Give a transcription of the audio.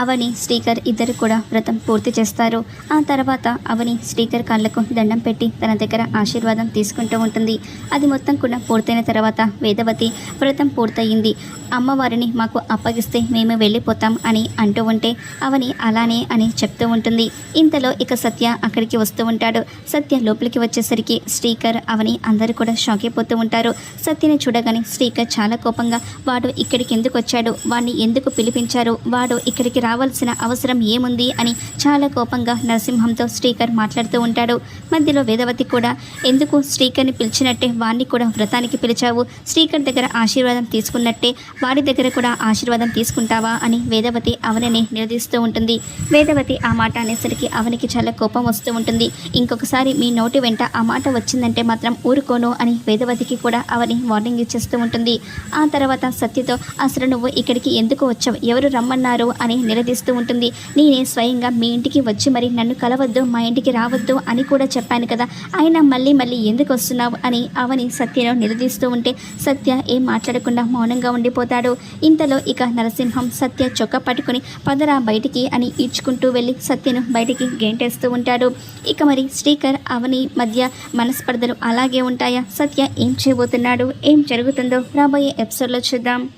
అవని శ్రీకర్ ఇద్దరు కూడా వ్రతం పూర్తి చేస్తారు. ఆ తర్వాత అవని శ్రీకర్ కళ్ళకు దండం పెట్టి తన దగ్గర ఆశీర్వాదం తీసుకుంటూ ఉంటుంది. అది మొత్తం కూడా పూర్తయిన తర్వాత వేదవతి వ్రతం పూర్తయింది. అమ్మవారిని మాకు అప్పగిస్తే మేము వెళ్ళిపోతాం అని అంటూ ఉంటే అవని అలానే అని చెప్తూ ఉంటుంది. ఇంతలో ఇక సత్య అక్కడికి వస్తూ ఉంటాడు. సత్య లోపలికి వచ్చేసరికి శ్రీకర్ అవని అందరూ కూడా షాక్ అయిపోతూ ఉంటారు. సత్యని చూడగానే శ్రీకర్ చాలా కోపంగా వాడు ఇక్కడికి ఎందుకు వచ్చాడు? వాడిని ఎందుకు పిలిపించారు? వాడు ఇక్కడికి రావాల్సిన అవసరం ఏముంది అని చాలా కోపంగా నరసింహంతో శ్రీకర్ మాట్లాడుతూ ఉంటాడు. మధ్యలో వేదవతి కూడా ఎందుకు శ్రీకర్ని పిలిచినట్టే వాడిని కూడా వ్రతానికి పిలిచావు? శ్రీకర్ దగ్గర ఆశీర్వాదం తీసుకున్నట్టే వాడి దగ్గర కూడా ఆశీర్వాదం తీసుకుంటావా? అని వేదవతి అవనిని నిలదీస్తూ ఉంటుంది. వేదవతి ఆ మాట అనేసరికి అవనికి చాలా కోపం వస్తూ ఉంటుంది. ఇంకొకసారి మీ నోటి వెంట ఆ మాట వచ్చిందంటే మాత్రం ఊరుకోను అని వేదవతికి కూడా అవని వార్నింగ్ ఇచ్చేస్తూ ఉంటుంది. ఆ తర్వాత సత్యతో అసలు నువ్వు ఇక్కడికి ఎందుకు వచ్చావు? ఎవరు రమ్మన్నారు? అని నిలదీస్తూ ఉంటుంది. నేనే స్వయంగా మీ ఇంటికి వచ్చి మరి నన్ను కలవద్దు మా ఇంటికి రావద్దు అని కూడా చెప్పాను కదా. ఆయన మళ్ళీ మళ్ళీ ఎందుకు వస్తున్నావు? అని అవని సత్యను నిలదీస్తూ ఉంటే సత్య ఏం మాట్లాడకుండా మౌనంగా ఉండిపోతాడు. ఇంతలో ఇక నరసింహం సత్య చొక్క పట్టుకుని పదరా బయటికి అని ఈడ్చుకుంటూ వెళ్ళి సత్యను బయటికి గేంటేస్తూ ఉంటాడు. ఇక మరి శ్రీకర్ అవని మధ్య మనస్పర్ధలు అలాగే ఉంటాయా? సత్య ఏం చేయబోతున్నాడు? ఏం జరుగుతుందో రాబోయే ఎపిసోడ్లో చూద్దాం.